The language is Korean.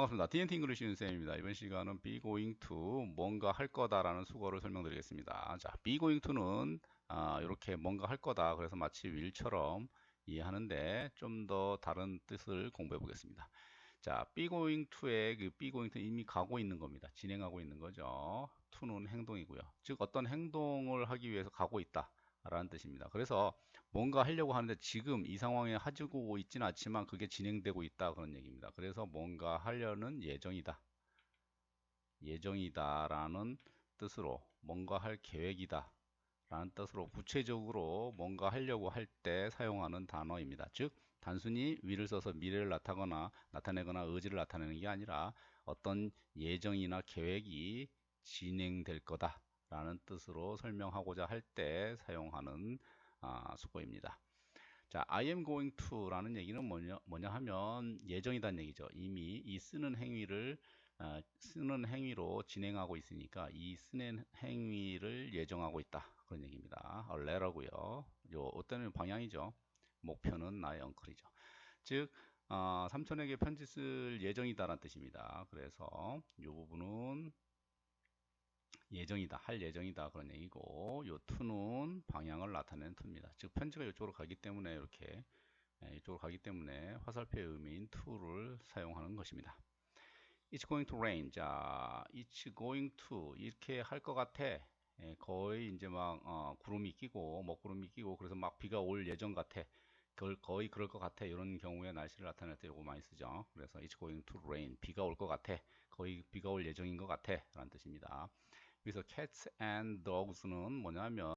반갑습니다. DNT 잉글리시 윤쌤입니다. 이번 시간은 be going to 뭔가 할 거다라는 수거를 설명드리겠습니다. 자, be going to는 아, 이렇게 뭔가 할 거다. 그래서 마치 will처럼 이해하는데 좀 더 다른 뜻을 공부해 보겠습니다. 자, be going to의 그 be going to 이미 가고 있는 겁니다. 진행하고 있는 거죠. to는 행동이고요. 즉 어떤 행동을 하기 위해서 가고 있다. 라는 뜻입니다. 그래서 뭔가 하려고 하는데 지금 이 상황에 가지고 있지는 않지만 그게 진행되고 있다 그런 얘기입니다. 그래서 뭔가 하려는 예정이다. 예정이다 라는 뜻으로 뭔가 할 계획이다 라는 뜻으로 구체적으로 뭔가 하려고 할 때 사용하는 단어입니다. 즉 단순히 위를 써서 미래를 나타거나 나타내거나 의지를 나타내는 게 아니라 어떤 예정이나 계획이 진행될 거다 라는 뜻으로 설명하고자 할 때 사용하는 아, 수고입니다. 자, I am going to 라는 얘기는 뭐냐, 뭐냐 하면 예정이란 얘기죠. 이미 이 쓰는 행위를 아, 쓰는 행위로 진행하고 있으니까 이 쓰는 행위를 예정하고 있다. 그런 얘기입니다. 얼레라고요. 요 어때는 방향이죠. 목표는 나의 엉클이죠. 즉 어, 삼촌에게 편지 쓸 예정이다라는 뜻입니다. 그래서 이 부분은 예정이다, 할 예정이다 그런 얘기고 요 to는 방향을 나타내는 to입니다. 즉 편지가 이쪽으로 가기 때문에 이렇게 예, 이쪽으로 가기 때문에 화살표의 의미인 to를 사용하는 것입니다. It's going to rain. 자, it's going to 이렇게 할 것 같아. 예, 거의 이제 막 어, 구름이 끼고 먹구름이 끼고 그래서 막 비가 올 예정 같아. 그걸 거의 그럴 것 같아. 이런 경우에 날씨를 나타낼 때 이거 많이 쓰죠. 그래서 it's going to rain. 비가 올 것 같아. 거의 비가 올 예정인 것 같아. 라는 뜻입니다. 여기서 cats and dogs는 뭐냐면